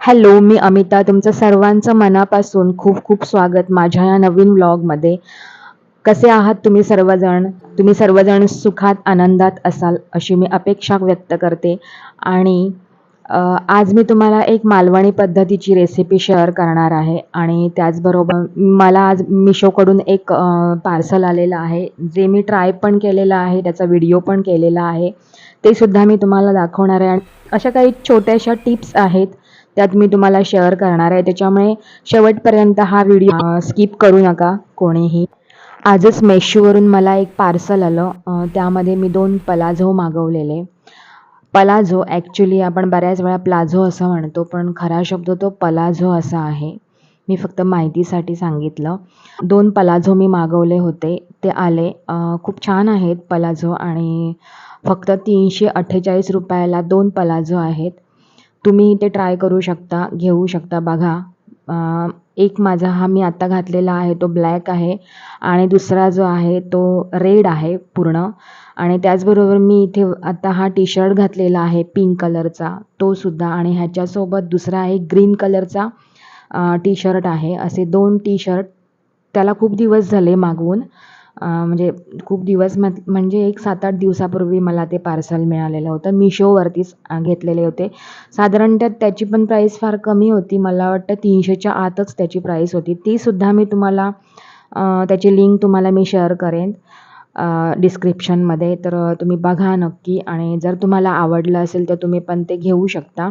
Hello मी अमिता. तुमचं सर्वांचं मनापासून खूप खूप स्वागत माझ्या या नवीन व्लॉगमध्ये कसे आहात तुम्ही सर्वजण? तुम्ही सर्वजण सुखात आनंदात असाल अशी मी अपेक्षा व्यक्त करते. आणि आज मी तुम्हाला एक मालवणी पद्धतीची रेसिपी शेअर करणार आहे. आणि त्याचबरोबर मला आज मिशोकडून एक पार्सल आलेलं आहे. जे मी ट्राय पण केलेलं आहे त्याचा व्हिडिओ पण केलेला आहे. ते सुद्धा मी तुम्हाला दाखवणार आहे. आणि अशा काही छोट्याशा टिप्स आहेत त्यात मी तुम्हाला शेअर करणार आहे. त्याच्यामुळे शेवटपर्यंत हा व्हिडिओ स्किप करू नका कोणीही. आजच मेशोवरून मला एक पार्सल आलं. त्यामध्ये मी दोन पलाझो मागवलेले. पलाझो ॲक्च्युली आपण बऱ्याच वेळा प्लाझो असं म्हणतो पण खरा शब्द तो पलाझो असा आहे. मी फक्त माहितीसाठी सांगितलं. दोन पलाझो मी मागवले होते. ते आले. खूप छान आहेत पलाझो आणि फक्त तीनशे अठ्ठेचाळीस रुपयाला दोन पलाझो आहेत. तुम्ही ते ट्राय करू शकता घेऊ शकता. बघा एक माझा हा मी आत्ता घातलेला आहे तो ब्लॅक आहे आणि दुसरा जो आहे तो रेड आहे पूर्ण. आणि त्याचबरोबर मी इथे आता हा टी शर्ट घातलेला आहे पिंक कलरचा तो सुद्धा आणि ह्याच्यासोबत दुसरा आहे ग्रीन कलरचा टी शर्ट आहे. असे दोन टी शर्ट त्याला खूप दिवस झाले मागवून म्हणजे खूप दिवस म्हट म्हणजे एक सात आठ दिवसापूर्वी मला ते पार्सल मिळालेलं होतं. मिशोवरतीच घेतलेले होते. साधारणतः त्याची पण प्राईस फार कमी होती. मला वाटतं तीनशेच्या आतच त्याची प्राईस होती. तीसुद्धा मी तुम्हाला त्याची लिंक तुम्हाला मी शेअर करेन डिस्क्रिप्शनमध्ये तर तुम्ही बघा नक्की. आणि जर तुम्हाला आवडलं असेल तर तुम्ही पण ते घेऊ शकता.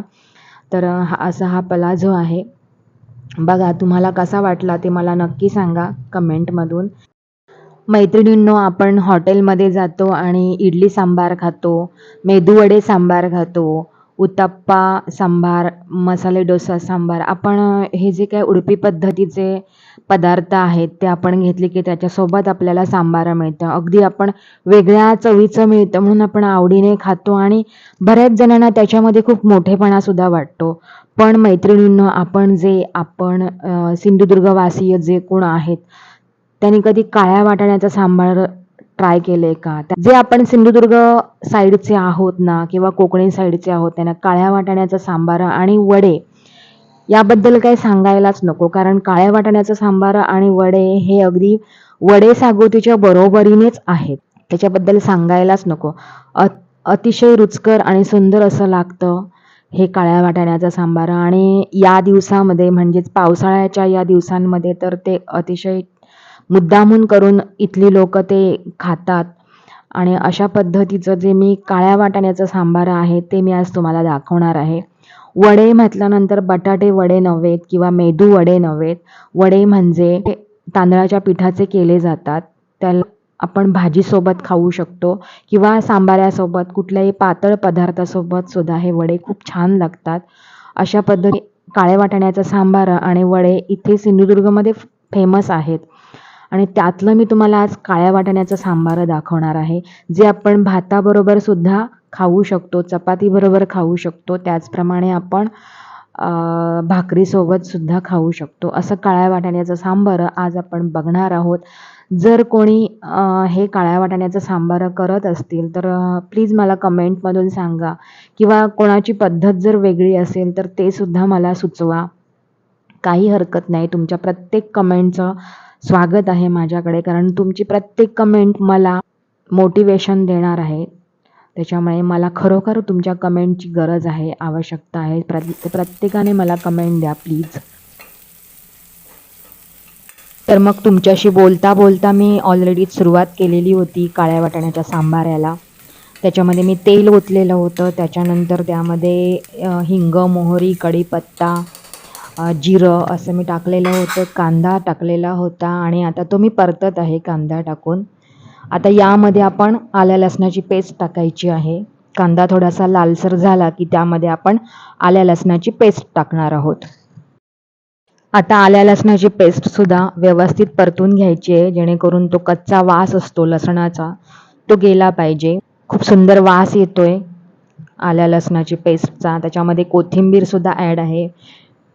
तर हा असा हा पलाझो आहे. बघा तुम्हाला कसा वाटला ते मला नक्की सांगा कमेंटमधून. मैत्रिणींनो आपण हॉटेलमध्ये जातो आणि इडली सांबार खातो मेदूवडे सांबार खातो उत्तप्पा सांबार मसाले डोसा सांबार. आपण हे जे काय उडपी पद्धतीचे पदार्थ आहेत ते आपण घेतले की त्याच्यासोबत आपल्याला सांबार मिळतं. अगदी आपण वेगळ्या चवीचं मिळतं म्हणून आपण आवडीने खातो आणि बऱ्याच जणांना त्याच्यामध्ये खूप मोठेपणासुद्धा वाटतो. पण मैत्रिणींनो आपण जे आपण सिंधुदुर्गवासीय जे कोण आहेत त्यांनी कधी काळ्या वाटाण्याचा सांबार ट्राय केले का? त्या- जे आपण सिंधुदुर्ग साईडचे आहोत ना किंवा कोकणी साईडचे आहोत त्यांना काळ्या वाटाण्याचा सांबार आणि वडे याबद्दल काही सांगायलाच नको. कारण काळ्या वाटाण्याचं सांबार आणि वडे हे अगदी वडे सागोतीच्या बरोबरीनेच आहेत. त्याच्याबद्दल सांगायलाच नको. अ अतिशय रुचकर आणि सुंदर असं लागतं हे काळ्या वाटाण्याचं सांबार. आणि या दिवसामध्ये म्हणजेच पावसाळ्याच्या या दिवसांमध्ये तर ते अतिशय मुद्दामून करून इथली लोक ते खातात. आणि अशा पद्धतीचं जे मी काळ्या वाटाण्याचं सांबार आहे ते मी आज तुम्हाला दाखवणार आहे. वडे म्हटल्यानंतर बटाटे वडे नव्हेत किंवा मेदू वडे नव्हेत. वडे म्हणजे तांदळाच्या पिठाचे केले जातात. त्याला आपण भाजीसोबत खाऊ शकतो किंवा सांबाऱ्यासोबत कुठल्याही पातळ पदार्थासोबत सुद्धा हे वडे खूप छान लागतात. अशा पद्धती काळ्या वाटाण्याचा सांबार आणि वडे इथे सिंधुदुर्गमध्ये फेमस आहेत. आणि त्यातलं मी तुम्हाला आज काळ्या वाटाण्याचं सांबार दाखवणार आहे जे आपण भाताबरोबर सुद्धा खाऊ शकतो चपातीबरोबर खाऊ शकतो त्याचप्रमाणे आपण भाकरीसोबत सुद्धा खाऊ शकतो. असं काळ्या वाटाण्याचं सांबार आज आपण बघणार आहोत. जर कोणी हे काळ्या वाटाण्याचं सांबार करत असतील तर प्लीज मला कमेंटमधून सांगा किंवा कोणाची पद्धत जर वेगळी असेल तर ते सुद्धा मला सुचवा. काही हरकत नाही तुमच्या प्रत्येक कमेंटचं स्वागत आहे माझ्याकडे कारण तुमची प्रत्येक कमेंट मला मोटिवेशन देणार आहे. त्याच्यामुळे मला खरोखर तुमच्या कमेंटची गरज आहे आवश्यकता आहे. प्र प्रत्येकाने मला कमेंट द्या प्लीज तर मग तुमच्याशी बोलता बोलता मी ऑलरेडी सुरुवात केलेली होती काळ्या वाटाण्याच्या सांबाऱ्याला. त्याच्यामध्ये मी तेल ओतलेलं होतं. त्याच्यानंतर त्यामध्ये हिंग मोहरी कढीपत्ता जिरं असं मी टाकलेलं होतं कांदा टाकलेला होता आणि आता तो मी परतत आहे कांदा टाकून. आता यामध्ये आपण आल्या लसणाची पेस्ट टाकायची आहे. कांदा थोडासा लालसर झाला की त्यामध्ये आपण आल्या लसणाची पेस्ट टाकणार आहोत. आता आल्या लसणाची पेस्टसुद्धा व्यवस्थित परतून घ्यायची आहे जेणेकरून तो कच्चा वास असतो लसणाचा तो गेला पाहिजे. खूप सुंदर वास येतोय आल्या लसणाची पेस्टचा. त्याच्यामध्ये कोथिंबीरसुद्धा ॲड आहे.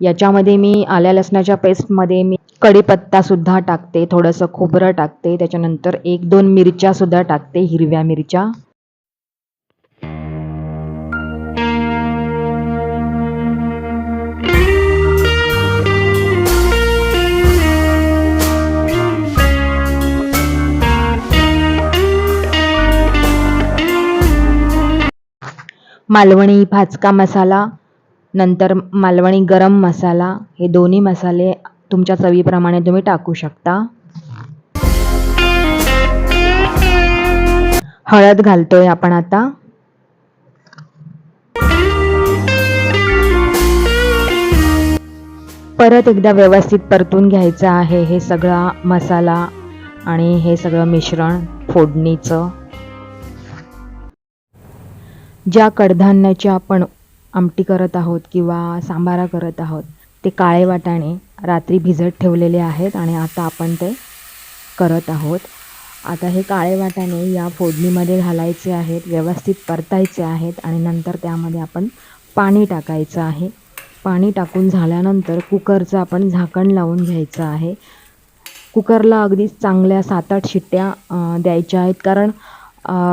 याच्यामध्ये मी आल्या लसणाच्या पेस्टमध्ये मी कडीपत्तासुद्धा टाकते थोडंसं खोबरं टाकते त्याच्यानंतर एक दोन मिरच्यासुद्धा टाकते हिरव्या मिरच्या. मालवणी भाजका मसाला नंतर मालवणी गरम मसाला हे दोन्ही मसाले तुमच्या चवीप्रमाणे तुम्ही टाकू शकता. हळद घालतोय आपण आता. परत एकदा व्यवस्थित परतून घ्यायचं आहे हे सगळा मसाला आणि हे सगळं मिश्रण फोडणीचं. ज्या कडधान्याची आपण आमटी करत आहोत किंवा सांबारा करत आहोत ते काळे वाटाणे रात्री भिजत ठेवलेले आहेत आणि आता आपण ते करत आहोत. आता हे काळे वाटाणे या फोडणीमध्ये घालायचे आहेत व्यवस्थित परतायचे आहेत आणि नंतर त्यामध्ये आपण पाणी टाकायचं आहे. पाणी टाकून झाल्यानंतर कुकरचं आपण झाकण लावून घ्यायचं आहे. कुकरला अगदी चांगल्या सात आठ शिट्ट्या द्यायच्या आहेत कारण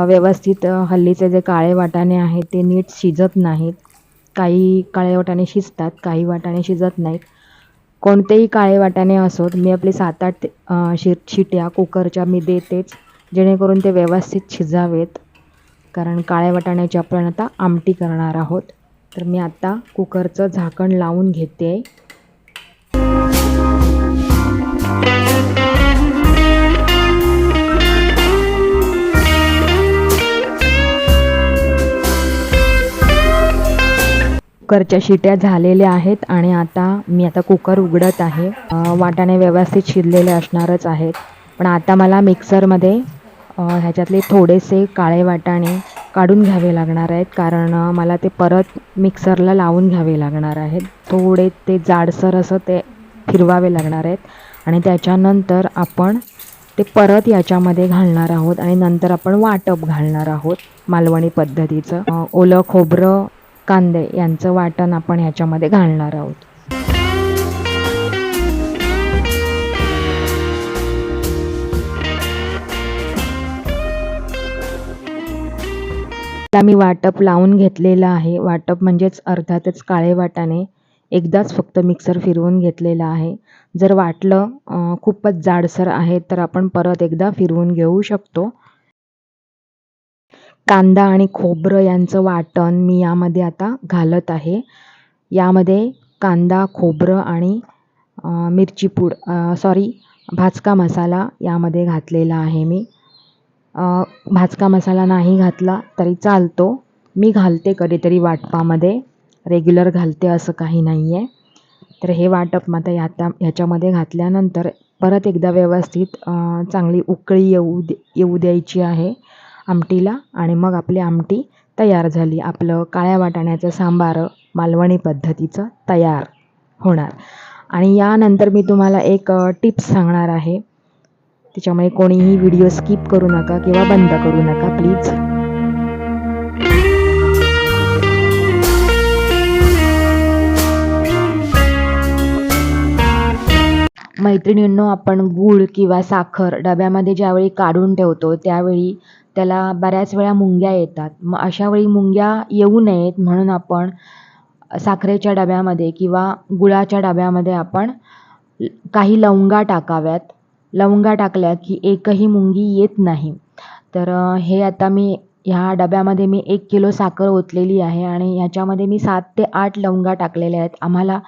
व्यवस्थित हल्लीचे जे काळे वाटाणे आहेत ते नीट शिजत नाहीत. काही काळे वाटाणे शिजतात काही वाटाणे शिजत नाहीत. कोणतेही काळे वाटाणे असोत मी आपले सात आठ शि शिट्या कुकरच्या मी देतेच जेणेकरून ते व्यवस्थित शिजावेत. कारण काळ्या वाटाण्याची आपण आता आमटी करणार आहोत. तर मी आता कुकरचं झाकण लावून घेते. कुकरच्या शिट्या झालेल्या आहेत आणि आता मी आता कुकर उघडत आहे. वाटाणे व्यवस्थित शिजलेले असणारच आहेत. पण आता मला मिक्सरमध्ये ह्याच्यातले थोडेसे काळे वाटाणे काढून घ्यावे लागणार आहेत. कारण मला ते परत मिक्सरला लावून घ्यावे लागणार आहेत. थोडे ते जाडसर असं ते फिरवावे लागणार आहेत. आणि त्याच्यानंतर आपण ते परत याच्यामध्ये घालणार आहोत आणि नंतर आपण वाटप घालणार आहोत मालवणी पद्धतीचं. ओलं खोबरं कांदे यांचं वाटण आपण ह्याच्यामध्ये घालणार आहोत. मी वाटप लावून घेतलेलं आहे. वाटप म्हणजेच अर्धातच काळे वाटाणे एकदाच फक्त मिक्सर फिरवून घेतलेलं आहे. जर वाटलं खूपच जाडसर आहे तर आपण परत एकदा फिरवून घेऊ शकतो. कांदा आणि खोबरं यांचं वाटण मी यामध्ये आता घालत आहे. यामध्ये कांदा खोबरं आणि मिरची पूड सॉरी भाजका मसाला यामध्ये घातलेला आहे मी. भाजका मसाला नाही घातला तरी चालतो. मी घालते कधीतरी वाटपामध्ये. रेग्युलर घालते असं काही नाही आहे तर हे वाटप मग आता ह्याच्यामध्ये घातल्यानंतर परत एकदा व्यवस्थित चांगली उकळी येऊ दे येऊ द्यायची आहे. आमटीला आणि मग आपली आमटी तयार झाली. आपलं काळ्या वाटाण्याचं सांबार मालवणी पद्धतीचं तयार होणार. आणि यानंतर मी तुम्हाला एक टिप्स सांगणार आहे. त्याच्यामुळे कोणीही व्हिडिओ स्किप करू नका किंवा बंद करू नका प्लीज. मैत्रिणींनो आपण गूळ किंवा साखर डब्यामध्ये ज्यावेळी काढून ठेवतो त्यावेळी त्याला बऱ्याच वेळा मुंग्या येतात. मग अशा वेळी मुंग्या येऊ नयेत म्हणून आपण साखरेच्या डब्यामध्ये किंवा गुळाच्या डब्यामध्ये आपण काही लवंगा टाकाव्यात. लवंगा टाकल्या की एकही मुंगी येत नाही. तर हे आता मी ह्या डब्यामध्ये मी एक किलो साखर ओतलेली आहे आणि ह्याच्यामध्ये मी सात ते आठ लवंगा टाकलेल्या आहेत. आम्हाला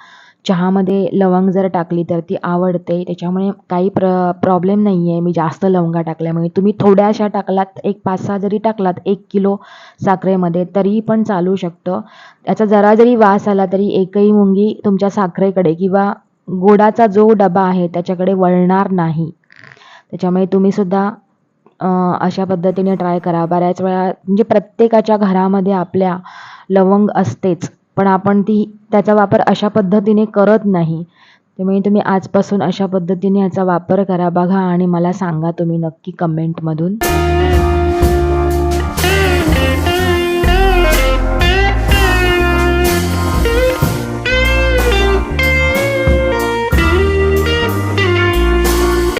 चहामध्ये लवंग जर टाकली तर ती आवडते. त्याच्यामुळे काही प्र प्रॉब्लेम नाही आहे मी जास्त लवंगा टाकल्यामुळे म्हणजे तुम्ही थोड्याशा टाकलात एक पाच सहा जरी टाकलात एक किलो साखरेमध्ये तरीही पण चालू शकतं. त्याचा जरा जरी वास आला तरी एकही मुंगी तुमच्या साखरेकडे किंवा गोडाचा जो डबा आहे त्याच्याकडे वळणार नाही. त्याच्यामुळे तुम्हीसुद्धा अशा पद्धतीने ट्राय करा. बऱ्याच वेळा म्हणजे प्रत्येकाच्या घरामध्ये आपल्या लवंग असतेच. पण आपण ती त्याचा वापर अशा पद्धतीने करत नाही. त्यामुळे तुम्ही आजपासून अशा पद्धतीने याचा वापर करा बघा आणि मला सांगा तुम्ही नक्की कमेंटमधून